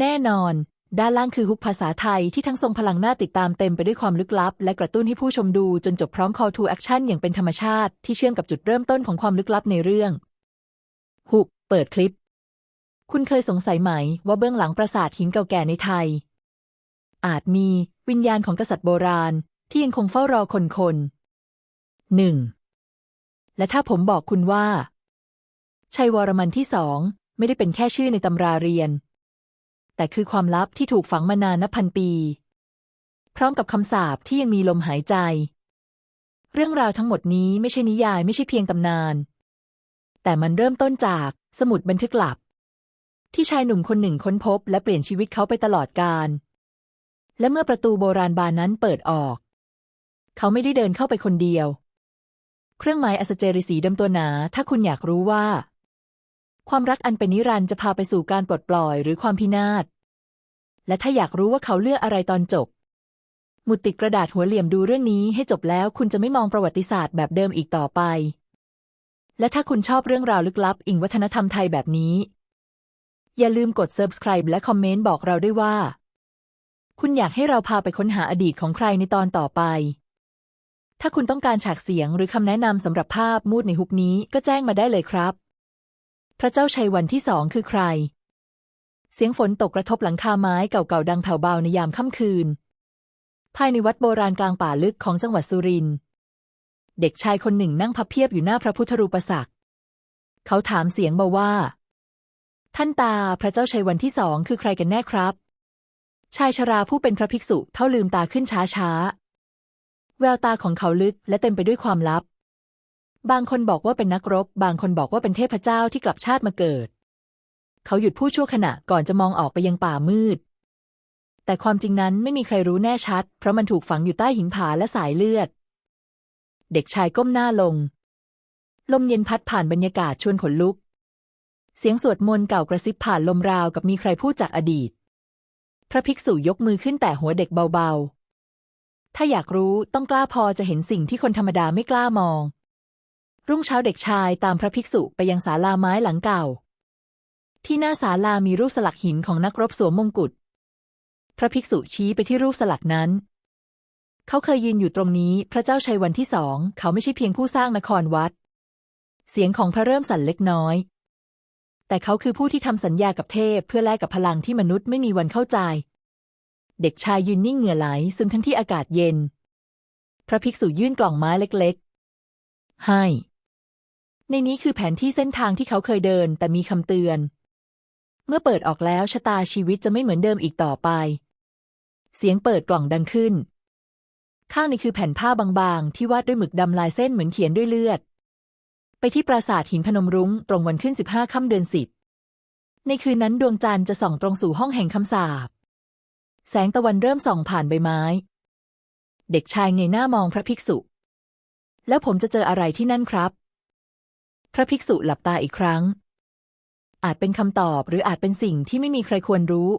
แน่นอน ด้านล่างคือฮุกภาษาไทยที่ทั้งทรงพลังน่าติดตามเต็มไปด้วยความลึกลับ และกระตุ้นให้ผู้ชมดูจนจบพร้อม call to action อย่างเป็นธรรมชาติ ที่เชื่อมกับจุดเริ่มต้นของความลึกลับในเรื่องฮุกเปิดคลิป คุณเคยสงสัยไหมว่าเบื้องหลังปราสาทหินเก่าแก่ในไทย อาจมีวิญญาณของกษัตริย์โบราณ ที่ยังคงเฝ้ารอคนคนหนึ่งและถ้าผมบอกคุณว่า ชัยวรมันที่สองไม่ได้เป็นแค่ชื่อในตำราเรียน แต่คือความลับที่ถูกฝังมานานนับพันปี พร้อมกับคำสาปที่ยังมีลมหายใจ เรื่องราวทั้งหมดนี้ไม่ใช่นิยายไม่ใช่เพียงตำนาน แต่มันเริ่มต้นจากสมุดบันทึกหลับ ที่ชายหนุ่มคนหนึ่งค้นพบ และเปลี่ยนชีวิตเขาไปตลอดกาลและเมื่อประตูโบราณบานนั้นเปิดออก เขาไม่ได้เดินเข้าไปคนเดียว เครื่องหมายอัศเจริสีดำตัวหนา ถ้าคุณอยากรู้ว่า ความรักอันเป็นนิรันดร์จะพาไปสู่การปลดปล่อยหรือความพินาศ และถ้าอยากรู้ว่าเขาเลือกอะไรตอนจบ หมุดติดกระดาษหัวเหลี่ยมดูเรื่องนี้ให้จบแล้วคุณจะไม่มองประวัติศาสตร์แบบเดิมอีกต่อไป และถ้าคุณชอบเรื่องราวลึกลับ อิงวัฒนธรรมไทยแบบนี้ อย่าลืมกด subscribe และคอมเมนต์บอกเราด้วยว่า คุณอยากให้เราพาไปค้นหาอดีตของใครในตอนต่อไปถ้าคุณต้องการฉากเสียงหรือคำแนะนำสำหรับภาพมูดในฮุกนี้ก็แจ้งมาได้เลยครับ พระเจ้าชัยวันที่สองคือใคร เสียงฝนตกกระทบหลังคาไม้เก่าๆดังแผ่วเบาในยามค่ำคืน ภายในวัดโบราณกลางป่าลึกของจังหวัดสุรินทร์ เด็กชายคนหนึ่งนั่งพับเพียบอยู่หน้าพระพุทธรูปศักดิ์เขาถามเสียงเบาว่า ท่านตาพระเจ้าชัยวันที่สองคือใครกันแน่ครับ ชายชราผู้เป็นพระภิกษุเท่าลืมตาขึ้นช้าช้าๆแววตาของเขาลึกและเต็มไปด้วยความลับ บางคนบอกว่าเป็นนักรบ บางคนบอกว่าเป็นเทพเจ้าที่กลับชาติมาเกิด เขาหยุดพูดชั่วขณะก่อนจะมองออกไปยังป่ามืด แต่ความจริงนั้นไม่มีใครรู้แน่ชัด เพราะมันถูกฝังอยู่ใต้หินผาและสายเลือด เด็กชายก้มหน้าลง ลมเย็นพัดผ่านบรรยากาศชวนขนลุก เสียงสวดมนต์เก่ากระซิบผ่านลมราวกับมีใครพูดจากอดีต พระภิกษุยกมือขึ้นแต่หัวเด็กเบาๆ ถ้าอยากรู้ต้องกล้าพอจะเห็นสิ่งที่คนธรรมดาไม่กล้ามอง รุ่งเช้าเด็กชายตามพระภิกษุไปยังศาลาไม้หลังเก่า ที่หน้าศาลามีรูปสลักหินของนักรบสวมมงกุฎ พระภิกษุชี้ไปที่รูปสลักนั้น เขาเคยยืนอยู่ตรงนี้ พระเจ้าชัยวันที่สอง เขาไม่ใช่เพียงผู้สร้างนครวัด เสียงของพระเริ่มสั่นเล็กน้อย แต่เขาคือผู้ที่ทำสัญญากับเทพเพื่อแลกกับพลังที่มนุษย์ไม่มีวันเข้าใจ เด็กชายยืนนิ่งเหงื่อไหลซึมทั้งที่อากาศเย็น พระภิกษุยื่นกล่องไม้เล็ก ๆ ให้ ในนี้คือแผนที่เส้นทางที่เขาเคยเดิน แต่มีคำเตือน เมื่อเปิดออกแล้วชะตาชีวิตจะไม่เหมือนเดิมอีกต่อไป เสียงเปิดกล่องดังขึ้น ข้างในคือแผ่นผ้าบางๆ ที่วาดด้วยหมึกดำลายเส้นเหมือนเขียนด้วยเลือด ไปที่ปราสาทหินพนมรุ้งตรงวันขึ้นสิบห้าค่ำเดือนสิบในคืนนั้นดวงจันทร์จะส่องตรงสู่ห้องแห่งคำสาปแสงตะวันเริ่มส่องผ่านใบไม้ เด็กชายเงยหน้ามองพระภิกษุ แล้วผมจะเจออะไรที่นั่นครับ พระภิกษุหลับตาอีกครั้ง อาจเป็นคำตอบหรืออาจเป็นสิ่งที่ไม่มีใครควรรู้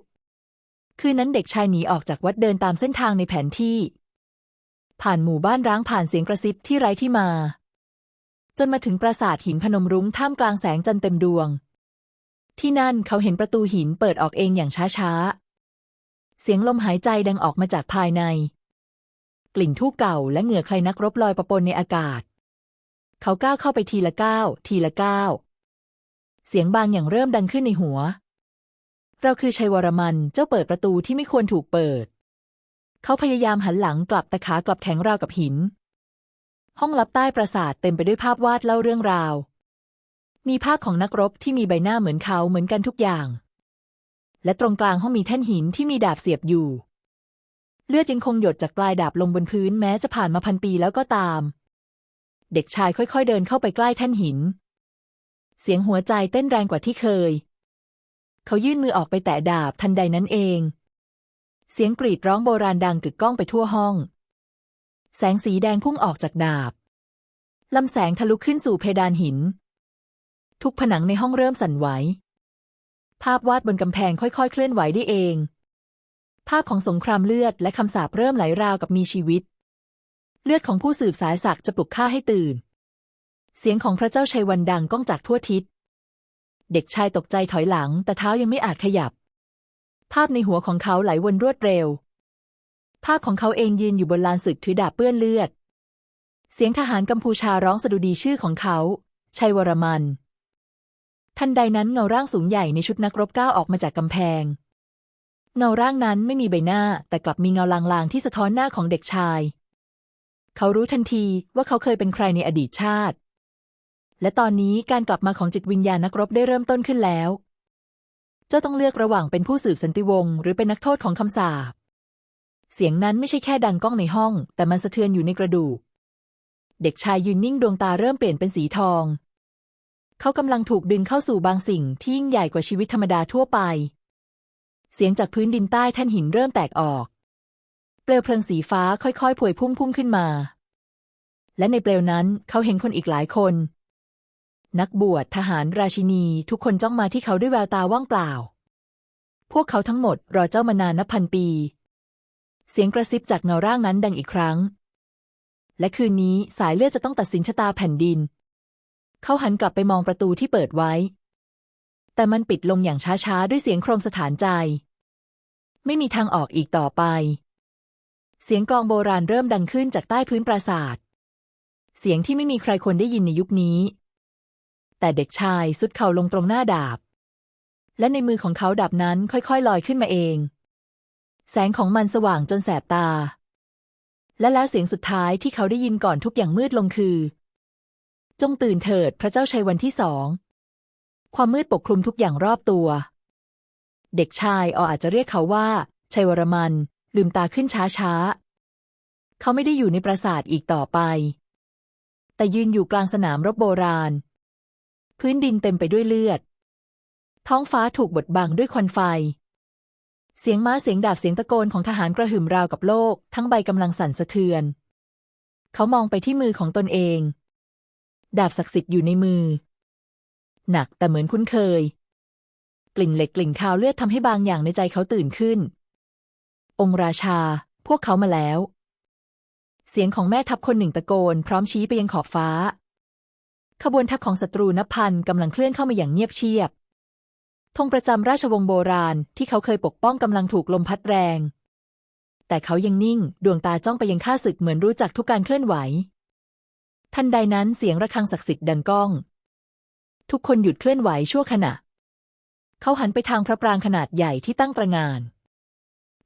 คืนนั้นเด็กชายหนีออกจากวัดเดินตามเส้นทางในแผนที่ ผ่านหมู่บ้านร้างผ่านเสียงกระซิบที่ไร้ที่มา จนมาถึงปราสาทหินพนมรุ้งท่ามกลางแสงจันทร์เต็มดวง ที่นั่นเขาเห็นประตูหินเปิดออกเองอย่างช้าๆ เสียงลมหายใจดังออกมาจากภายใน กลิ่นทูบเก่าและเหงื่อใครนักรบลอยประปนในอากาศ เขาก้าวเข้าไปทีละก้าวทีละก้าวเสียงบางอย่างเริ่มดังขึ้นในหัว เราคือชัยวรมันเจ้าเปิดประตูที่ไม่ควรถูกเปิด เขาพยายามหันหลังกลับแต่ขากลับแข็งราวกับหิน ห้องลับใต้ปราสาทเต็มไปด้วยภาพวาดเล่าเรื่องราว มีภาพของนักรบที่มีใบหน้าเหมือนเขาเหมือนกันทุกอย่าง และตรงกลางห้องมีแท่นหินที่มีดาบเสียบอยู่ เลือดยังคงหยดจากปลายดาบลงบนพื้นแม้จะผ่านมาพันปีแล้วก็ตาม เด็กชายค่อยๆเดินเข้าไปใกล้แท่นหิน เสียงหัวใจเต้นแรงกว่าที่เคย เขายื่นมือออกไปแตะดาบทันใดนั้นเอง เสียงกรีดร้องโบราณดังกึกก้องไปทั่วห้อง แสงสีแดงพุ่งออกจากดาบลำแสงทะลุขึ้นสู่เพดานหิน ทุกผนังในห้องเริ่มสั่นไหว ภาพวาดบนกำแพงค่อยๆ เคลื่อนไหวได้เอง ภาพของสงครามเลือดและคำสาปเริ่มไหลราวกับมีชีวิต เลือดของผู้สืบสายศักดิ์จะปลุกข้าให้ตื่น เสียงของพระเจ้าชัยวันดังก้องจากทั่วทิศ เด็กชายตกใจถอยหลัง แต่เท้ายังไม่อาจขยับ ภาพในหัวของเขาไหลวนรวดเร็ว ภาพของเขาเองยืนอยู่บนลานศึกถือดาบเปื้อนเลือด เสียงทหารกัมพูชาร้องสดุดีชื่อของเขา ชัยวรมัน ทันใดนั้นเงาร่างสูงใหญ่ในชุดนักรบก้าวออกมาจากกำแพงเงาร่างนั้นไม่มีใบหน้าแต่กลับมีเงาลางๆที่สะท้อนหน้าของเด็กชาย เขารู้ทันทีว่าเขาเคยเป็นใครในอดีตชาติ และตอนนี้การกลับมาของจิตวิญญาณนักรบได้เริ่มต้นขึ้นแล้ว เจ้าต้องเลือกระหว่างเป็นผู้สืบสันติวงศ์หรือเป็นนักโทษของคำสาปเสียงนั้นไม่ใช่แค่ดังก้องในห้อง แต่มันสะเทือนอยู่ในกระดูก เด็กชายยืนนิ่งดวงตาเริ่มเปลี่ยนเป็นสีทอง เขากำลังถูกดึงเข้าสู่บางสิ่งที่ยิ่งใหญ่กว่าชีวิตธรรมดาทั่วไป เสียงจากพื้นดินใต้แท่นหินเริ่มแตกออก เปลวเพลิงสีฟ้าค่อยๆพวยพุ่งพุ่งขึ้นมา และในเปลวนั้นเขาเห็นคนอีกหลายคน นักบวชทหารราชินีทุกคนจ้องมาที่เขาด้วยแววตาว่างเปล่า พวกเขาทั้งหมดรอเจ้ามานานนับพันปี เสียงกระซิบจากเงาร่างนั้นดังอีกครั้ง และคืนนี้สายเลือดจะต้องตัดสินชะตาแผ่นดิน เขาหันกลับไปมองประตูที่เปิดไว้ แต่มันปิดลงอย่างช้าๆด้วยเสียงโครมสถานใจ ไม่มีทางออกอีกต่อไป เสียงกลองโบราณเริ่มดังขึ้นจากใต้พื้นปราสาท เสียงที่ไม่มีใครควรได้ยินในยุคนี้ แต่เด็กชายสุดเข่าลงตรงหน้าดาบ และในมือของเขาดาบนั้นค่อยๆ ลอยขึ้นมาเอง แสงของมันสว่างจนแสบตา และแล้วเสียงสุดท้ายที่เขาได้ยินก่อนทุกอย่างมืดลงคือ จงตื่นเถิดพระเจ้าชัยวันที่สอง ความมืดปกคลุมทุกอย่างรอบตัว เด็กชายออาจจะเรียกเขาว่าชัยวรมัน ลืมตาขึ้นช้าๆ เขาไม่ได้อยู่ในปราสาทอีกต่อไป แต่ยืนอยู่กลางสนามรบโบราณ พื้นดินเต็มไปด้วยเลือด ท้องฟ้าถูกบดบังด้วยควันไฟ เสียงม้าเสียงดาบเสียงตะโกนของทหารกระหึ่มราวกับโลก ทั้งใบกำลังสั่นสะเทือน เขามองไปที่มือของตนเอง ดาบศักดิ์สิทธิ์อยู่ในมือ หนักแต่เหมือนคุ้นเคย กลิ่นเหล็กกลิ่นคาวเลือดทำให้บางอย่างในใจเขาตื่นขึ้น องค์ราชา พวกเขามาแล้ว เสียงของแม่ทัพคนหนึ่งตะโกน พร้อมชี้ไปยังขอบฟ้า ขบวนทัพของศัตรูนับพันกำลังเคลื่อนเข้ามาอย่างเงียบเชียบธงประจำราชวงศ์โบราณที่เขาเคยปกป้องกำลังถูกลมพัดแรง แต่เขายังนิ่งดวงตาจ้องไปยังข้าศึกเหมือนรู้จักทุกการเคลื่อนไหว ทันใดนั้นเสียงระฆังศักดิ์สิทธิ์ดังก้อง ทุกคนหยุดเคลื่อนไหวชั่วขณะ เขาหันไปทางพระปรางขนาดใหญ่ที่ตั้งตระงาน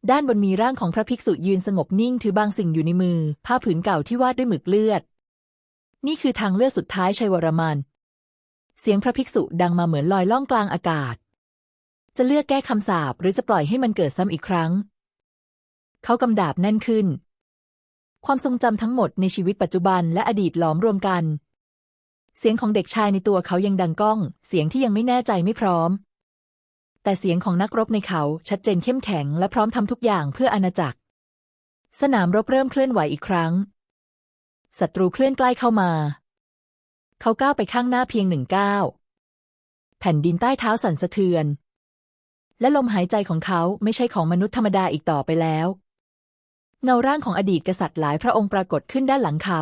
ด้านบนมีร่างของพระภิกษุยืนสงบนิ่งถือบางสิ่งอยู่ในมือ ผ้าผืนเก่าที่วาดด้วยหมึกเลือด นี่คือทางเลือกสุดท้ายชัยวรมัน เสียงพระภิกษุดังมาเหมือนลอยล่องกลางอากาศ จะเลือกแก้คำสาปหรือจะปล่อยให้มันเกิดซ้ำอีกครั้ง เขากำดาบแน่นขึ้น ความทรงจำทั้งหมดในชีวิตปัจจุบันและอดีตหลอมรวมกัน เสียงของเด็กชายในตัวเขายังดังก้อง เสียงที่ยังไม่แน่ใจไม่พร้อม แต่เสียงของนักรบในเขาชัดเจนเข้มแข็งและพร้อมทำทุกอย่างเพื่ออาณาจักร สนามรบเริ่มเคลื่อนไหวอีกครั้ง ศัตรูเคลื่อนใกล้เข้ามา เขาก้าวไปข้างหน้าเพียงหนึ่งก้าวแผ่นดินใต้เท้าสั่นสะเทือน และลมหายใจของเขาไม่ใช่ของมนุษย์ธรรมดาอีกต่อไปแล้ว เงาร่างของอดีตกษัตริย์หลายพระองค์ปรากฏขึ้นด้านหลังเขา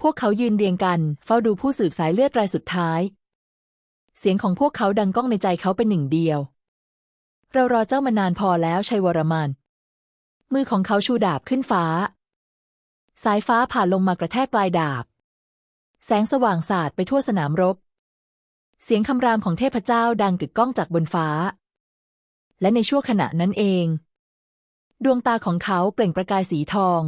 พวกเขายืนเรียงกันเฝ้าดูผู้สืบสายเลือดรายสุดท้าย เสียงของพวกเขาดังก้องในใจเขาเป็นหนึ่งเดียว เรารอเจ้ามานานพอแล้วชัยวรมัน มือของเขาชูดาบขึ้นฟ้า สายฟ้าผ่านลงมากระแทกปลายดาบ แสงสว่างสาดไปทั่วสนามรบ เสียงคำรามของเทพเจ้าดังกึกก้องจากบนฟ้า และในชั่วขณะนั้นเอง ดวงตาของเขาเปล่งประกายสีทอง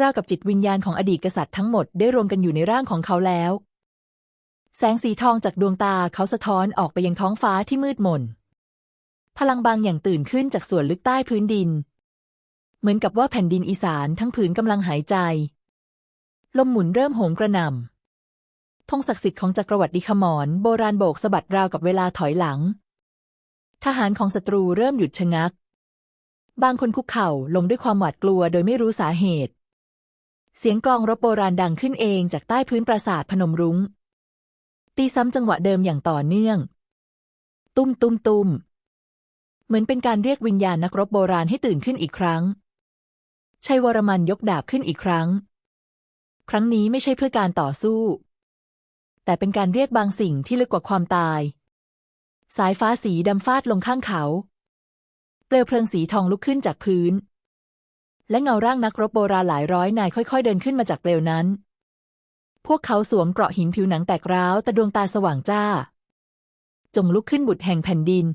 ราวกับจิตวิญญาณของอดีตกษัตริย์ทั้งหมดได้รวมกันอยู่ในร่างของเขาแล้ว แสงสีทองจากดวงตาเขาสะท้อนออกไปยังท้องฟ้าที่มืดมน พลังบางอย่างตื่นขึ้นจากส่วนลึกใต้พื้นดิน เหมือนกับว่าแผ่นดินอีสานทั้งผืนกำลังหายใจ ลมหมุนเริ่มโหมกระหน่ำธงศักดิ์สิทธิ์ของจักรวรรดิขมรโบราณโบกสะบัดราวกับเวลาถอยหลัง ทหารของศัตรูเริ่มหยุดชะงัก บางคนคุกเข่าลงด้วยความหวาดกลัวโดยไม่รู้สาเหตุ เสียงกลองรบโบราณดังขึ้นเองจากใต้พื้นปราสาทพนมรุง้ง ตีซ้ำจังหวะเดิมอย่างต่อเนื่อง ตุ้มตุ้มตุ้มเหมือนเป็นการเรียกวิญญาณนักรบโบราณให้ตื่นขึ้นอีกครั้ง ชัยวรมันยกดาบขึ้นอีกครั้ง ครั้งนี้ไม่ใช่เพื่อการต่อสู้ แต่เป็นการเรียกบางสิ่งที่ลึกกว่าความตาย สายฟ้าสีดำฟาดลงข้างเขา เปลวเพลิงสีทองลุกขึ้นจากพื้น และเงาร่างนักรบโบราณหลายร้อยนายค่อย ๆ เดินขึ้นมาจากเปลวนั้น พวกเขาสวมเกราะหินผิวหนังแตกร้าว แต่ดวงตาสว่างจ้า จงลุกขึ้นบุตรแห่งแผ่นดิน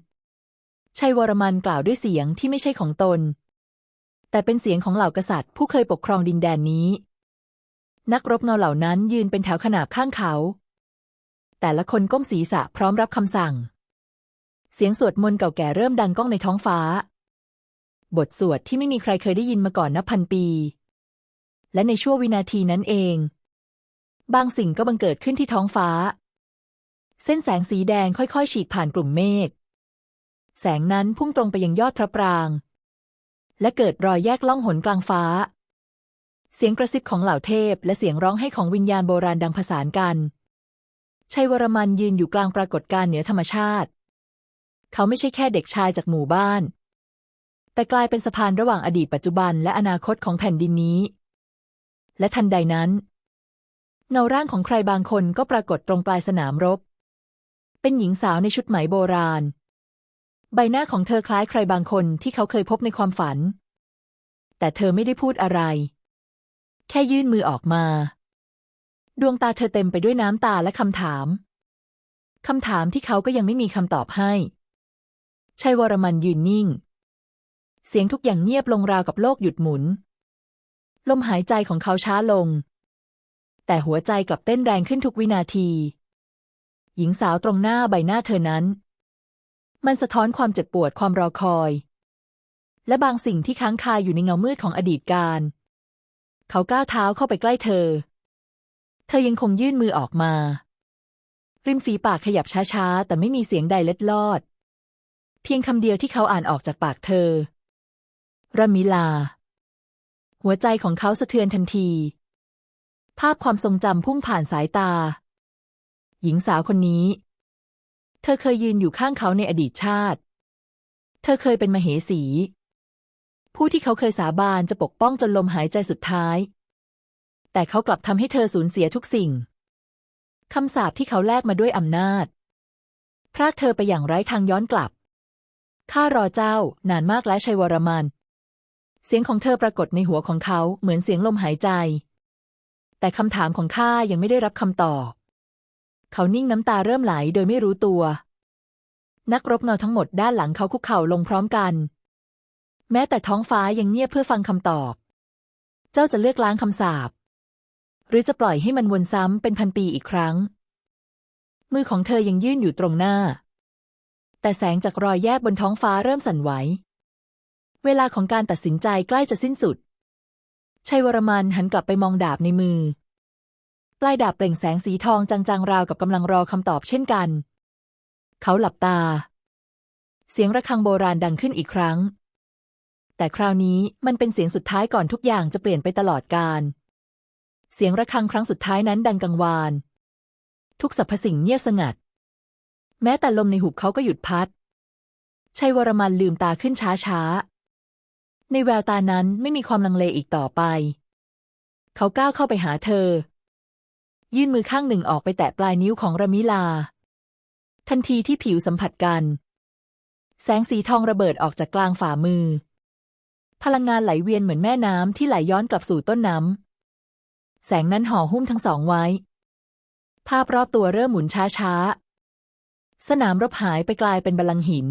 ชัยวรมันกล่าวด้วยเสียงที่ไม่ใช่ของตน แต่เป็นเสียงของเหล่ากษัตริย์ ผู้เคยปกครองดินแดนนี้ นักรบเงาเหล่านั้นยืนเป็นแถวขนาบข้างเขา แต่ละคนก้มศีรษะพร้อมรับคำสั่ง เสียงสวดมนต์เก่าแก่เริ่มดังก้องในท้องฟ้า บทสวดที่ไม่มีใครเคยได้ยินมาก่อนนับพันปี และในชั่ววินาทีนั้นเอง บางสิ่งก็บังเกิดขึ้นที่ท้องฟ้า เส้นแสงสีแดงค่อยๆ ฉีกผ่านกลุ่มเมฆ แสงนั้นพุ่งตรงไปยังยอดพระปราง และเกิดรอยแยกล่องหนกลางฟ้า เสียงกระซิบของเหล่าเทพ และเสียงร้องให้ของวิญญาณโบราณดังผสานกัน ชัยวรมันยืนอยู่กลางปรากฏการณ์เหนือธรรมชาติ เขาไม่ใช่แค่เด็กชายจากหมู่บ้าน แต่กลายเป็นสะพานระหว่างอดีตปัจจุบันและอนาคตของแผ่นดินนี้ และทันใดนั้น เงาร่างของใครบางคนก็ปรากฏตรงปลายสนามรบ เป็นหญิงสาวในชุดไหมโบราณ ใบหน้าของเธอคล้ายใครบางคนที่เขาเคยพบในความฝัน แต่เธอไม่ได้พูดอะไร แค่ยื่นมือออกมา ดวงตาเธอเต็มไปด้วยน้ำตาและคำถาม คำถามที่เขาก็ยังไม่มีคำตอบให้ชัยวรมันยืนนิ่ง เสียงทุกอย่างเงียบลงราวกับโลกหยุดหมุน ลมหายใจของเขาช้าลง แต่หัวใจกลับเต้นแรงขึ้นทุกวินาที หญิงสาวตรงหน้าใบหน้าเธอนั้น มันสะท้อนความเจ็บปวดความรอคอย และบางสิ่งที่ค้างคาอยู่ในเงามืดของอดีตการ เขาก้าวเท้าเข้าไปใกล้เธอ เธอยังคงยื่นมือออกมา ริมฝีปากขยับช้าๆ แต่ไม่มีเสียงใดเล็ดลอด เพียงคำเดียวที่เขาอ่านออกจากปากเธอ รมิลา หัวใจของเขาสะเทือนทันที ภาพความทรงจำพุ่งผ่านสายตา หญิงสาวคนนี้ เธอเคยยืนอยู่ข้างเขาในอดีตชาติ เธอเคยเป็นมเหสี ผู้ที่เขาเคยสาบานจะปกป้องจนลมหายใจสุดท้าย แต่เขากลับทำให้เธอสูญเสียทุกสิ่งคำสาปที่เขาแลกมาด้วยอำนาจ พรากเธอไปอย่างไร้ทางย้อนกลับ ข้ารอเจ้านานมากและชัยวรมัน เสียงของเธอปรากฏในหัวของเขาเหมือนเสียงลมหายใจ แต่คำถามของข้ายังไม่ได้รับคำตอบ เขานิ่งน้ำตาเริ่มไหลโดยไม่รู้ตัว นักรบเงาทั้งหมดด้านหลังเขาคุกเข่าลงพร้อมกัน แม้แต่ท้องฟ้ายังเงียบเพื่อฟังคำตอบ เจ้าจะเลือกล้างคำสาปหรือจะปล่อยให้มันวนซ้ำเป็นพันปีอีกครั้ง มือของเธอยังยื่นอยู่ตรงหน้า แต่แสงจากรอยแยกบนท้องฟ้าเริ่มสั่นไหว เวลาของการตัดสินใจใกล้จะสิ้นสุด ชัยวรมันหันกลับไปมองดาบในมือ ปลายดาบเปล่งแสงสีทองจางๆราวกับกำลังรอคำตอบเช่นกัน เขาหลับตา เสียงระฆังโบราณดังขึ้นอีกครั้ง แต่คราวนี้มันเป็นเสียงสุดท้ายก่อนทุกอย่างจะเปลี่ยนไปตลอดกาลเสียงระฆังครั้งสุดท้ายนั้นดังกังวาน ทุกสรรพสิ่งเงียบสงัด แม้แต่ลมในหุบเขาก็หยุดพัดชัยวรมันลืมตาขึ้นช้าๆ ในแววตานั้นไม่มีความลังเลอีกต่อไป เขาก้าวเข้าไปหาเธอ ยื่นมือข้างหนึ่งออกไปแตะปลายนิ้วของรามิลา ทันทีที่ผิวสัมผัสกัน แสงสีทองระเบิดออกจากกลางฝ่ามือ พลังงานไหลเวียนเหมือนแม่น้ำที่ไหลย้อนกลับสู่ต้นน้ำ แสงนั้นห่อหุ้มทั้งสองไว้ ภาพรอบตัวเริ่มหมุนช้าๆ สนามรบหายไปกลายเป็นบัลลังหิน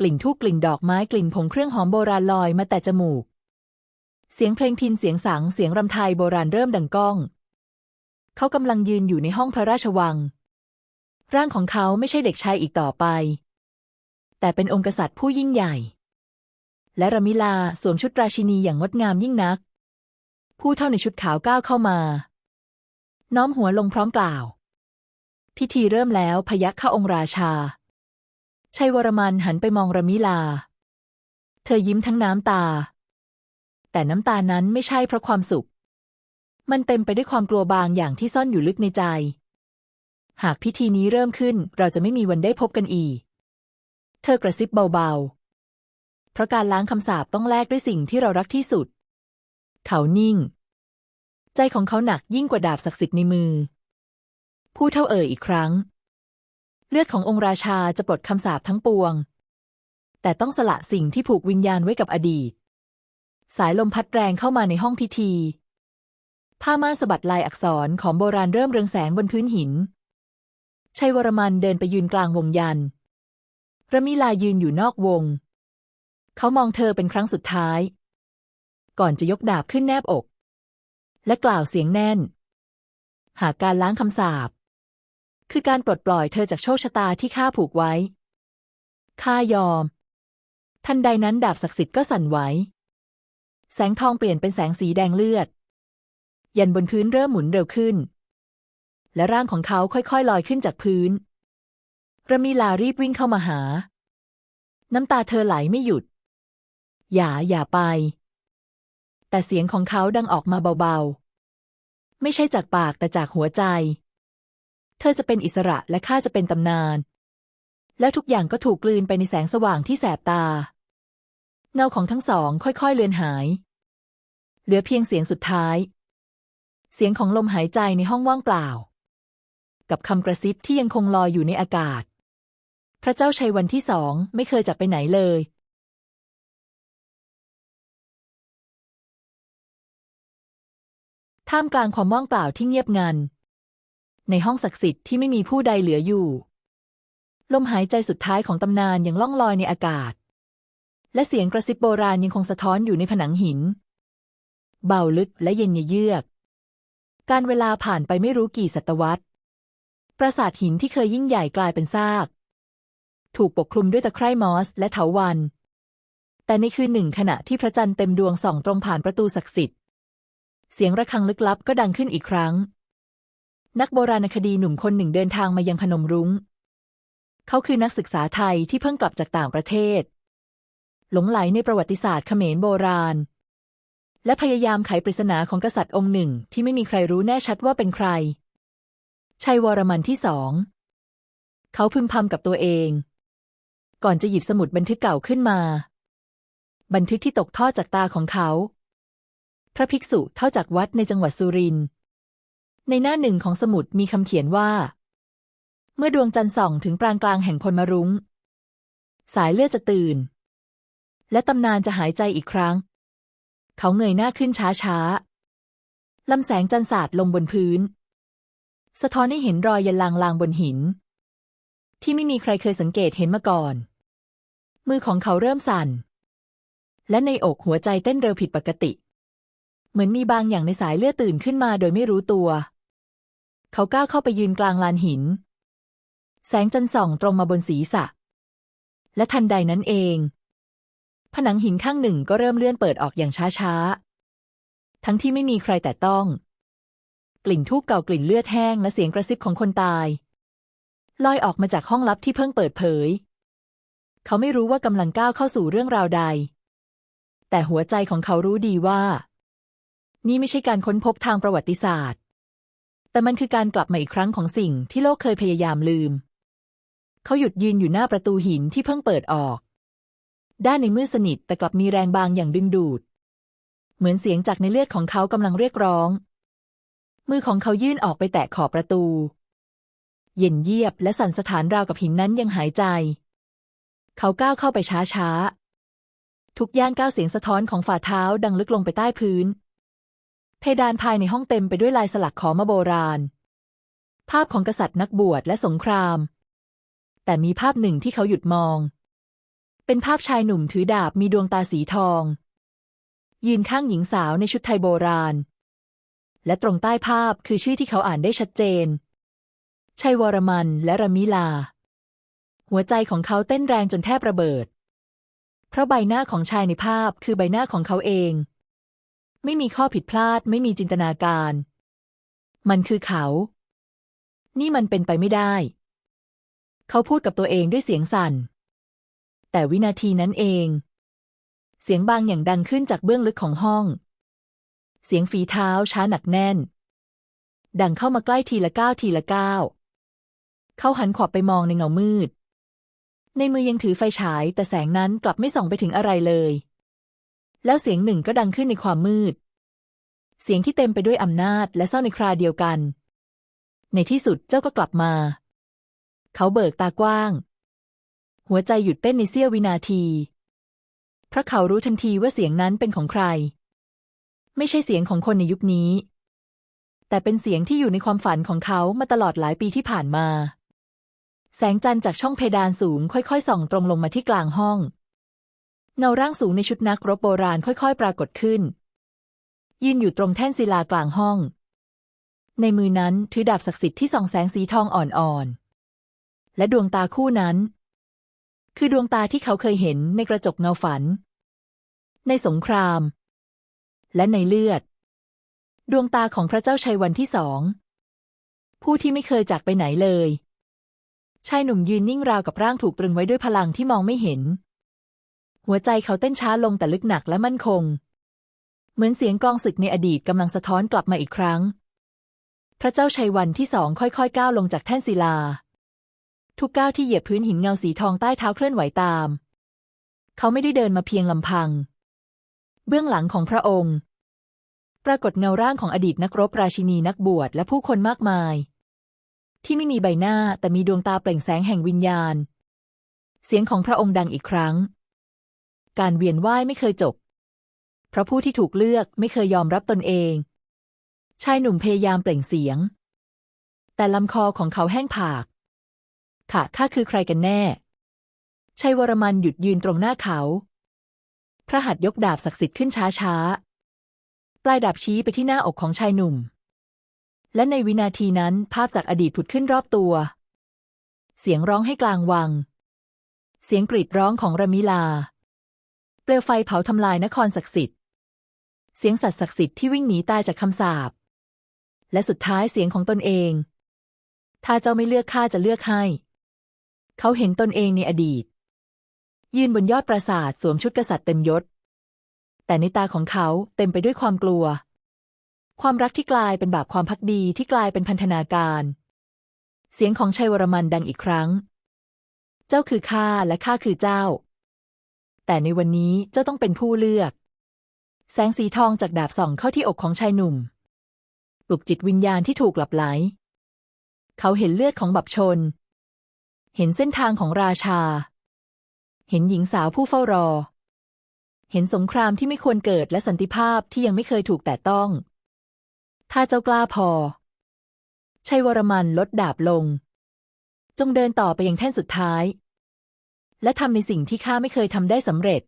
กลิ่นทูบกลิ่นดอกไม้กลิ่นผงเครื่องหอมโบราณลอยมาแต่จมูก เสียงเพลงพินเสียงสังเสียงรำไทยโบราณเริ่มดังก้อง เขากำลังยืนอยู่ในห้องพระราชวัง ร่างของเขาไม่ใช่เด็กชายอีกต่อไป แต่เป็นองค์กษัตริย์ผู้ยิ่งใหญ่ และรามิลาสวมชุดราชินีอย่างงดงามยิ่งนัก ผู้เท่าในชุดขาวก้าวเข้ามา น้อมหัวลงพร้อมกล่าว พิธีเริ่มแล้วพยักข้าองค์ราชา ชัยวรมันหันไปมองรามิลา เธอยิ้มทั้งน้ำตา แต่น้ำตานั้นไม่ใช่เพราะความสุข มันเต็มไปด้วยความกลัวบางอย่างที่ซ่อนอยู่ลึกในใจ หากพิธีนี้เริ่มขึ้นเราจะไม่มีวันได้พบกันอีก เธอกระซิบเบาๆ เพราะการล้างคำสาปต้องแลกด้วยสิ่งที่เรารักที่สุด เขานิ่ง ใจของเขาหนักยิ่งกว่าดาบศักดิ์สิทธิ์ในมือ ผู้เท่าเอ่ยอีกครั้ง เลือดขององค์ราชาจะปลดคำสาปทั้งปวง แต่ต้องสละสิ่งที่ผูกวิญญาณไว้กับอดีต สายลมพัดแรงเข้ามาในห้องพิธี ผ้าม่านสะบัดลายอักษรของโบราณเริ่มเรืองแสงบนพื้นหิน ชัยวรมันเดินไปยืนกลางวงยันระมิลายืนอยู่นอกวง เขามองเธอเป็นครั้งสุดท้าย ก่อนจะยกดาบขึ้นแนบอก และกล่าวเสียงแน่น หากการล้างคำสาป คือการปลดปล่อยเธอจากโชคชะตาที่ข้าผูกไว้ ข้ายอม ทันใดนั้นดาบศักดิ์สิทธิ์ก็สั่นไหว แสงทองเปลี่ยนเป็นแสงสีแดงเลือด ยันบนพื้นเริ่มหมุนเร็วขึ้น และร่างของเขาค่อยๆลอยขึ้นจากพื้นระมีลารีบวิ่งเข้ามาหา น้ำตาเธอไหลไม่หยุด อย่าอย่าไป แต่เสียงของเขาดังออกมาเบาๆ ไม่ใช่จากปากแต่จากหัวใจ เธอจะเป็นอิสระและข้าจะเป็นตำนาน แล้วทุกอย่างก็ถูกกลืนไปในแสงสว่างที่แสบตา เงาของทั้งสองค่อยๆ เลือนหาย เหลือเพียงเสียงสุดท้าย เสียงของลมหายใจในห้องว่างเปล่า กับคำกระซิบที่ยังคงลอยอยู่ในอากาศ พระเจ้าชัยวันที่สองไม่เคยจากไปไหนเลยท่ามกลางความว่างเปล่าที่เงียบงัน ในห้องศักดิ์สิทธิ์ที่ไม่มีผู้ใดเหลืออยู่ ลมหายใจสุดท้ายของตำนานยังล่องลอยในอากาศ และเสียงกระซิบโบราณยังคงสะท้อนอยู่ในผนังหิน เบาลึกและเย็นเยือก การเวลาผ่านไปไม่รู้กี่ศตวรรษ ปราสาทหินที่เคยยิ่งใหญ่กลายเป็นซาก ถูกปกคลุมด้วยตะไคร่มอสและเถาวันแต่ในคืนหนึ่งขณะที่พระจันทร์เต็มดวงส่องตรงผ่านประตูศักดิ์สิทธิ์ เสียงระฆังลึกลับก็ดังขึ้นอีกครั้ง นักโบราณคดีหนุ่มคนหนึ่งเดินทางมายังพนมรุง้ง เขาคือนักศึกษาไทยที่เพิ่งกลับจากต่างประเทศ หลงไหลในประวัติศาสตร์เขมรโบราณ และพยายามไขปริศนาของกษัตริย์องค์หนึ่งที่ไม่มีใครรู้แน่ชัดว่าเป็นใคร ชัยวรมันที่สอง เขาพึมพำกับตัวเอง ก่อนจะหยิบสมุดบันทึกเก่าขึ้นมา บันทึกที่ตกทอดจากตาของเขา พระภิกษุเท่าจากวัดในจังหวัดสุรินทร์ ในหน้าหนึ่งของสมุดมีคำเขียนว่า เมื่อดวงจันทร์ส่องถึงปรางกลางแห่งพลมรุง้ง สายเลือดจะตื่น และตำนานจะหายใจอีกครั้ง เขาเงยหน้าขึ้นช้าๆลำแสงจันทร์สาดลงบนพื้น สะท้อนให้เห็นรอยยันลางลางบนหิน ที่ไม่มีใครเคยสังเกตเห็นมาก่อน มือของเขาเริ่มสั่น และในอกหัวใจเต้นเร็วผิดปกติ เหมือนมีบางอย่างในสายเลือดตื่นขึ้นมาโดยไม่รู้ตัว เขาก้าวเข้าไปยืนกลางลานหิน แสงจันทร์ส่องตรงมาบนศีรษะ และทันใดนั้นเอง ผนังหินข้างหนึ่งก็เริ่มเลื่อนเปิดออกอย่างช้าๆ ทั้งที่ไม่มีใครแต่ต้อง กลิ่นทูบเก่ากลิ่นเลือดแห้งและเสียงกระซิบของคนตาย ลอยออกมาจากห้องลับที่เพิ่งเปิดเผย เขาไม่รู้ว่ากำลังก้าวเข้าสู่เรื่องราวใด แต่หัวใจของเขารู้ดีว่า นี่ไม่ใช่การค้นพบทางประวัติศาสตร์ แต่มันคือการกลับมาอีกครั้งของสิ่งที่โลกเคยพยายามลืม เขาหยุดยืนอยู่หน้าประตูหินที่เพิ่งเปิดออก ด้านในมืดสนิทแต่กลับมีแรงบางอย่างดึงดูด เหมือนเสียงจากในเลือดของเขากำลังเรียกร้อง มือของเขายื่นออกไปแตะขอบประตู เย็นเยียบและสั่นสถานราวกับหินนั้นยังหายใจ เขาก้าวเข้าไปช้าๆ ทุกย่างก้าวเสียงสะท้อนของฝ่าเท้าดังลึกลงไปใต้พื้น เพดานภายในห้องเต็มไปด้วยลายสลักขอมาโบราณ ภาพของกษัตริย์นักบวชและสงคราม แต่มีภาพหนึ่งที่เขาหยุดมอง เป็นภาพชายหนุ่มถือดาบมีดวงตาสีทอง ยืนข้างหญิงสาวในชุดไทยโบราณ และตรงใต้ภาพคือชื่อที่เขาอ่านได้ชัดเจน ชัยวรมันและรมิลา หัวใจของเขาเต้นแรงจนแทบระเบิด เพราะใบหน้าของชายในภาพคือใบหน้าของเขาเอง ไม่มีข้อผิดพลาด ไม่มีจินตนาการ มันคือเขา นี่มันเป็นไปไม่ได้ เขาพูดกับตัวเองด้วยเสียงสั่น แต่วินาทีนั้นเอง เสียงบางอย่างดังขึ้นจากเบื้องลึกของห้อง เสียงฝีเท้าช้าหนักแน่น ดังเข้ามาใกล้ทีละก้าวทีละก้าว เขาหันขวับไปมองในเงามืด ในมือยังถือไฟฉายแต่แสงนั้นกลับไม่ส่องไปถึงอะไรเลย แล้วเสียงหนึ่งก็ดังขึ้นในความมืด เสียงที่เต็มไปด้วยอำนาจและเศร้าในคราเดียวกัน ในที่สุดเจ้าก็กลับมา เขาเบิกตากว้าง หัวใจหยุดเต้นในเสี้ยววินาทีเพราะเขารู้ทันทีว่าเสียงนั้นเป็นของใคร ไม่ใช่เสียงของคนในยุคนี้ แต่เป็นเสียงที่อยู่ในความฝันของเขามาตลอดหลายปีที่ผ่านมา แสงจันทร์จากช่องเพดานสูงค่อยๆ ส่องตรงลงมาที่กลางห้อง เงาร่างสูงในชุดนักรบโบราณค่อยๆ ปรากฏขึ้น ยืนอยู่ตรงแท่นศิลากลางห้อง ในมือนั้นถือดาบศักดิ์สิทธิ์ที่ส่องแสงสีทองอ่อนๆ และดวงตาคู่นั้น คือดวงตาที่เขาเคยเห็นในกระจกเงาฝัน ในสงคราม และในเลือด ดวงตาของพระเจ้าชัยวันที่สองผู้ที่ไม่เคยจากไปไหนเลยชายหนุ่มยืนนิ่งราวกับร่างถูกตรึงไว้ด้วยพลังที่มองไม่เห็น หัวใจเขาเต้นช้าลงแต่ลึกหนักและมั่นคง เหมือนเสียงกลองศึกในอดีตกำลังสะท้อนกลับมาอีกครั้ง พระเจ้าชัยวันที่สองค่อยๆก้าวลงจากแท่นศิลา ทุกก้าวที่เหยียบพื้นหินเงาสีทองใต้เท้าเคลื่อนไหวตาม เขาไม่ได้เดินมาเพียงลำพัง เบื้องหลังของพระองค์ ปรากฏเงาร่างของอดีตนักรบราชินีนักบวชและผู้คนมากมาย ที่ไม่มีใบหน้าแต่มีดวงตาเปล่งแสงแห่งวิญญาณ เสียงของพระองค์ดังอีกครั้ง การเวียนว่ายไม่เคยจบ เพราะผู้ที่ถูกเลือกไม่เคยยอมรับตนเอง ชายหนุ่มพยายามเปล่งเสียง แต่ลำคอของเขาแห้งผาก ค่ะข้าคือใครกันแน่ชัยวรมันหยุดยืนตรงหน้าเขา พระหัตถ์ยกดาบศักดิ์สิทธิ์ขึ้นช้าๆปลายดาบชี้ไปที่หน้าอกของชายหนุ่ม และในวินาทีนั้นภาพจากอดีตผุดขึ้นรอบตัว เสียงร้องให้กลางวัง เสียงกรีดร้องของระมิลา เปลวไฟเผาทำลายนครศักดิ์สิทธิ์ เสียงสัตว์ศักดิ์สิทธิ์ที่วิ่งหนีตายจากคำสาป และสุดท้ายเสียงของตนเอง ถ้าเจ้าไม่เลือกข้าจะเลือกให้ เขาเห็นตนเองในอดีต ยืนบนยอดปราสาทสวมชุดกษัตริย์เต็มยศ แต่ในตาของเขาเต็มไปด้วยความกลัว ความรักที่กลายเป็นบาปความพักดีที่กลายเป็นพันธนาการ เสียงของชัยวรมันดังอีกครั้ง เจ้าคือข้าและข้าคือเจ้า แต่ในวันนี้เจ้าต้องเป็นผู้เลือก แสงสีทองจากดาบส่องเข้าที่อกของชายหนุ่มปลุกจิตวิญญาณที่ถูกหลับไหล เขาเห็นเลือดของบับชน เห็นเส้นทางของราชา เห็นหญิงสาวผู้เฝ้ารอ เห็นสงครามที่ไม่ควรเกิดและสันติภาพที่ยังไม่เคยถูกแตะต้อง ถ้าเจ้ากล้าพอชัยวรมันลดดาบลง จงเดินต่อไปยังแท่นสุดท้าย และทำในสิ่งที่ข้าไม่เคยทำได้สำเร็จ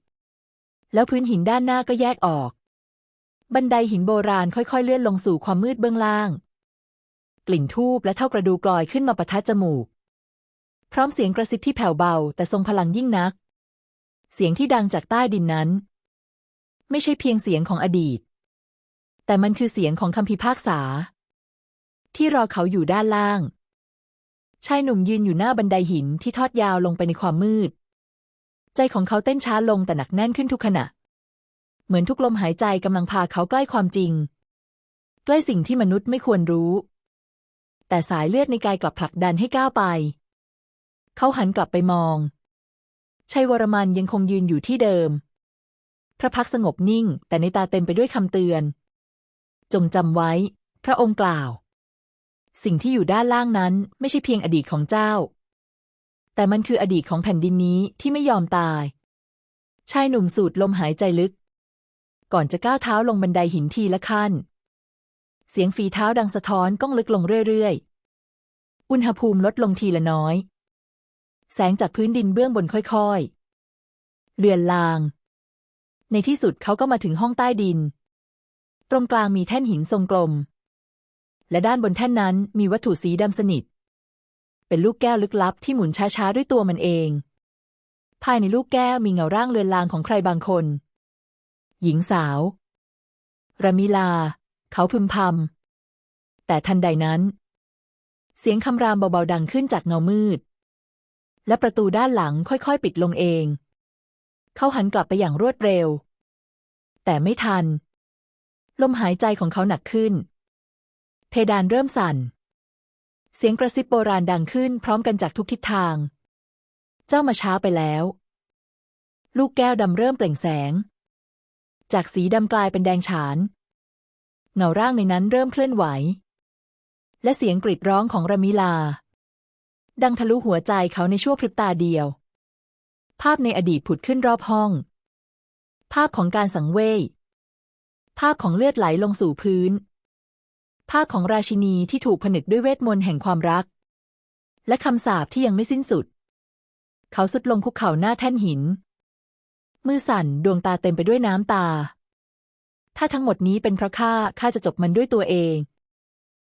แล้วพื้นหินด้านหน้าก็แยกออก บันไดหินโบราณค่อยๆ เลื่อนลงสู่ความมืดเบื้องล่าง กลิ่นทูบและเท่ากระดูกลอยขึ้นมาปะทะจมูก พร้อมเสียงกระซิบที่แผ่วเบา แต่ทรงพลังยิ่งนัก เสียงที่ดังจากใต้ดินนั้น ไม่ใช่เพียงเสียงของอดีต แต่มันคือเสียงของคำพิพากษา ที่รอเขาอยู่ด้านล่างชายหนุ่มยืนอยู่หน้าบันไดหินที่ทอดยาวลงไปในความมืด ใจของเขาเต้นช้าลงแต่หนักแน่นขึ้นทุกขณะ เหมือนทุกลมหายใจกำลังพาเขาใกล้ความจริง ใกล้สิ่งที่มนุษย์ไม่ควรรู้ แต่สายเลือดในกายกลับผลักดันให้ก้าวไป เขาหันกลับไปมอง ชัยวรมันยังคงยืนอยู่ที่เดิม พระพักสงบนิ่ง แต่ในตาเต็มไปด้วยคำเตือน จงจำไว้ พระองค์กล่าว สิ่งที่อยู่ด้านล่างนั้นไม่ใช่เพียงอดีตของเจ้า แต่มันคืออดีตของแผ่นดินนี้ที่ไม่ยอมตาย ชายหนุ่มสูดลมหายใจลึก ก่อนจะก้าวเท้าลงบันไดหินทีละขั้น เสียงฝีเท้าดังสะท้อนก้องลึกลงเรื่อยๆ อุณหภูมิลดลงทีละน้อย แสงจากพื้นดินเบื้องบนค่อยๆ เลือนลาง ในที่สุดเขาก็มาถึงห้องใต้ดิน ตรงกลางมีแท่นหินทรงกลม และด้านบนแท่นนั้นมีวัตถุสีดำสนิท เป็นลูกแก้วลึกลับที่หมุนช้าๆด้วยตัวมันเอง ภายในลูกแก้วมีเงาร่างเลือนลางของใครบางคน หญิงสาวรามิลา เขาพึมพำแต่ทันใดนั้น เสียงคำรามเบาๆดังขึ้นจากเงามืด และประตูด้านหลังค่อยๆ ปิดลงเอง เขาหันกลับไปอย่างรวดเร็ว แต่ไม่ทัน ลมหายใจของเขาหนักขึ้น เพดานเริ่มสั่น เสียงกระซิบโบราณดังขึ้นพร้อมกันจากทุกทิศทาง เจ้ามาช้าไปแล้ว ลูกแก้วดำเริ่มเปล่งแสง จากสีดำกลายเป็นแดงฉาน เงาร่างในนั้นเริ่มเคลื่อนไหว และเสียงกรีดร้องของรามิลา ดังทะลุหัวใจเขาในชั่วพริบตาเดียว ภาพในอดีตผุดขึ้นรอบห้อง ภาพของการสังเวยภาพของเลือดไหลลงสู่พื้น ภาพของราชินีที่ถูกผนึกด้วยเวทมนต์แห่งความรัก และคำสาปที่ยังไม่สิ้นสุด เขาสุดลงคุกเข่าหน้าแท่นหิน มือสั่นดวงตาเต็มไปด้วยน้ำตา ถ้าทั้งหมดนี้เป็นเพราะข้าข้าจะจบมันด้วยตัวเอง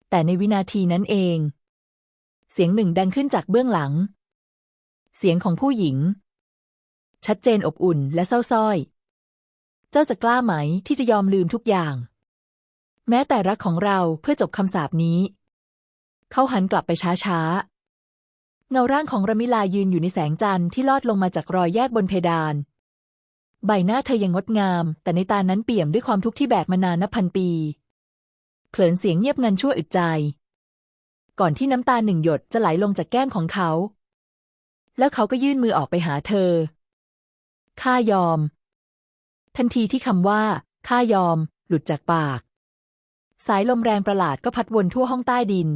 แต่ในวินาทีนั้นเอง เสียงหนึ่งดังขึ้นจากเบื้องหลัง เสียงของผู้หญิง ชัดเจนอบอุ่นและเศร้าส้อย เจ้าจะกล้าไหมที่จะยอมลืมทุกอย่าง แม้แต่รักของเราเพื่อจบคำสาปนี้ เขาหันกลับไปช้าๆ เงาร่างของรมิลายืนอยู่ในแสงจันทร์ที่ลอดลงมาจากรอยแยกบนเพดาน ใบหน้าเธอยังงดงาม แต่ในตานั้นเปี่ยมด้วยความทุกข์ที่แบกมานานนับพันปี เผลินเสียงเงียบงันชั่วอึดใจ ก่อนที่น้ำตาหนึ่งหยดจะไหลลงจากแก้มของเขา แล้วเขาก็ยื่นมือออกไปหาเธอ ข้ายอม ทันทีที่คำว่า ข้ายอม หลุดจากปาก สายลมแรงประหลาดก็พัดวนทั่วห้องใต้ดิน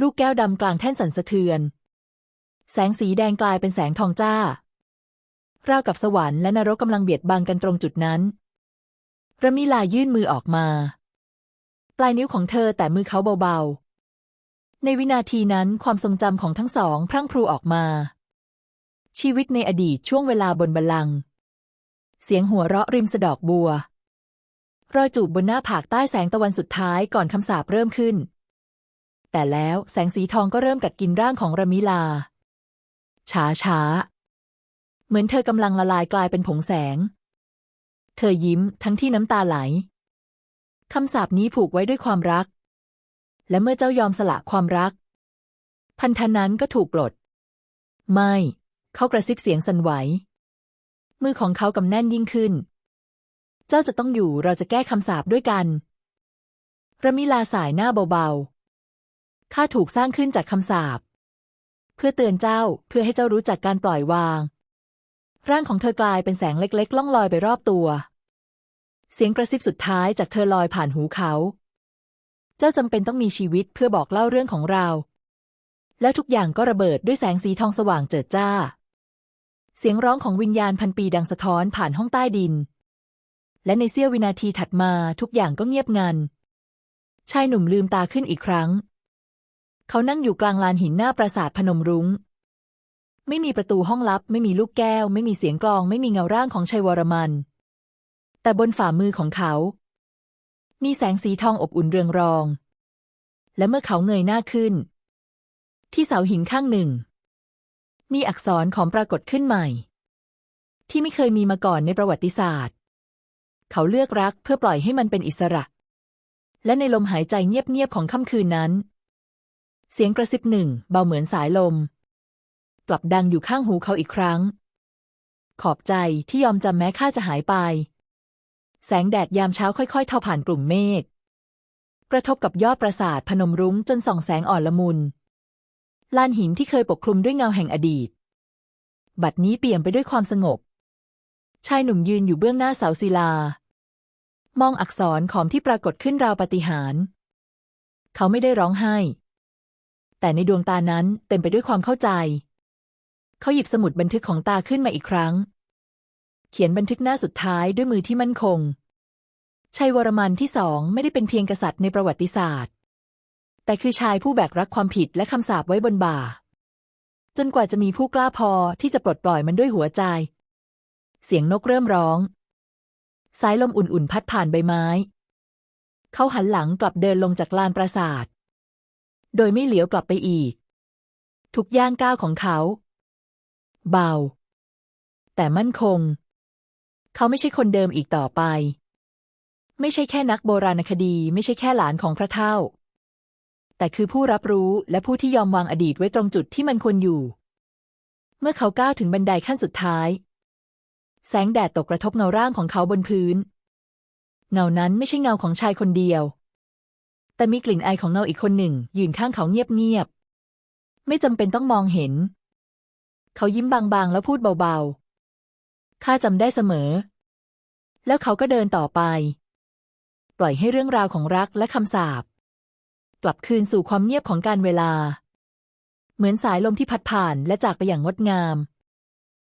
ลูกแก้วดำกลางแท่นสั่นสะเทือน แสงสีแดงกลายเป็นแสงทองจ้าราวกับสวรรค์และนรกกำลังเบียดบังกันตรงจุดนั้นระมิลายื่นมือออกมา ปลายนิ้วของเธอแต่มือเขาเบาๆ ในวินาทีนั้นความทรงจำของทั้งสองพรั่งพรูออกมา ชีวิตในอดีตช่วงเวลาบนบัลลังก์เสียงหัวเราะริมสะดอกบัว รอยจูบบนหน้าผากใต้แสงตะวันสุดท้ายก่อนคำสาปเริ่มขึ้น แต่แล้วแสงสีทองก็เริ่มกัดกินร่างของระมิลา ช้าช้า เหมือนเธอกำลังละลายกลายเป็นผงแสง เธอยิ้มทั้งที่น้ำตาไหล คำสาปนี้ผูกไว้ด้วยความรัก และเมื่อเจ้ายอมสละความรัก พันธนั้นก็ถูกปลด ไม่ เขากระซิบเสียงสั่นไหว มือของเขากำแน่นยิ่งขึ้น เจ้าจะต้องอยู่เราจะแก้คำสาปด้วยกัน ระมิลาสายหน้าเบาๆ ข้าถูกสร้างขึ้นจากคำสาปเพื่อเตือนเจ้าเพื่อให้เจ้ารู้จักการปล่อยวาง ร่างของเธอกลายเป็นแสงเล็กๆ ล่องลอยไปรอบตัว เสียงกระซิบสุดท้ายจากเธอลอยผ่านหูเขา เจ้าจำเป็นต้องมีชีวิตเพื่อบอกเล่าเรื่องของเรา แล้วทุกอย่างก็ระเบิดด้วยแสงสีทองสว่างเจิดจ้า เสียงร้องของวิญญาณพันปีดังสะท้อนผ่านห้องใต้ดิน และในเสี้ยววินาทีถัดมาทุกอย่างก็เงียบงัน ชายหนุ่มลืมตาขึ้นอีกครั้ง เขานั่งอยู่กลางลานหินหน้าปราสาทพนมรุง้ง ไม่มีประตูห้องลับ ไม่มีลูกแก้ว ไม่มีเสียงกลอง ไม่มีเงาร่างของชัยวรมัน แต่บนฝ่ามือของเขา มีแสงสีทองอบอุ่นเรืองรอง และเมื่อเขาเงยหน้าขึ้น ที่เสาหินข้างหนึ่ง มีอักษรของปรากฏขึ้นใหม่ ที่ไม่เคยมีมาก่อนในประวัติศาสตร์ เขาเลือกรักเพื่อปล่อยให้มันเป็นอิสระ และในลมหายใจเงียบๆของค่ำคืนนั้น เสียงกระซิบหนึ่งเบาเหมือนสายลม กลับดังอยู่ข้างหูเขาอีกครั้ง ขอบใจที่ยอมจำแม้ข้าจะหายไป แสงแดดยามเช้าค่อยๆเทาผ่านกลุ่มเมฆกระทบกับยอดปราสาทพนมรุ้งจนส่องแสงอ่อนละมุนลานหินที่เคยปกคลุมด้วยเงาแห่งอดีต บัดนี้เปี่ยมไปด้วยความสงบ ชายหนุ่มยืนอยู่เบื้องหน้าเสาศิลา มองอักษรขอมที่ปรากฏขึ้นราวปฏิหาร เขาไม่ได้ร้องไห้ แต่ในดวงตานั้นเต็มไปด้วยความเข้าใจ เขาหยิบสมุดบันทึกของตาขึ้นมาอีกครั้ง เขียนบันทึกหน้าสุดท้ายด้วยมือที่มั่นคง ชัยวรมันที่สองไม่ได้เป็นเพียงกษัตริย์ในประวัติศาสตร์ แต่คือชายผู้แบกรักความผิดและคำสาปไว้บนบ่า จนกว่าจะมีผู้กล้าพอที่จะปลดปล่อยมันด้วยหัวใจ เสียงนกเริ่มร้อง สายลมอุ่นๆ พัดผ่านใบไม้ เขาหันหลังกลับเดินลงจากลานปราสาท โดยไม่เหลียวกลับไปอีก ทุกย่างก้าวของเขา เบา แต่มั่นคง เขาไม่ใช่คนเดิมอีกต่อไป ไม่ใช่แค่นักโบราณคดี ไม่ใช่แค่หลานของพระเท่า แต่คือผู้รับรู้และผู้ที่ยอมวางอดีตไว้ตรงจุดที่มันควรอยู่ เมื่อเขาก้าวถึงบันไดขั้นสุดท้าย แสงแดดตกกระทบเงาร่างของเขาบนพื้น เงานั้นไม่ใช่เงาของชายคนเดียว แต่มีกลิ่นไอของเงาอีกคนหนึ่ง ยืนข้างเขาเงียบๆ ไม่จำเป็นต้องมองเห็น เขายิ้มบางๆ แล้วพูดเบาๆ ข้าจำได้เสมอ แล้วเขาก็เดินต่อไป ปล่อยให้เรื่องราวของรักและคำสาปกลับคืนสู่ความเงียบของการเวลา เหมือนสายลมที่พัดผ่านและจากไปอย่างงดงาม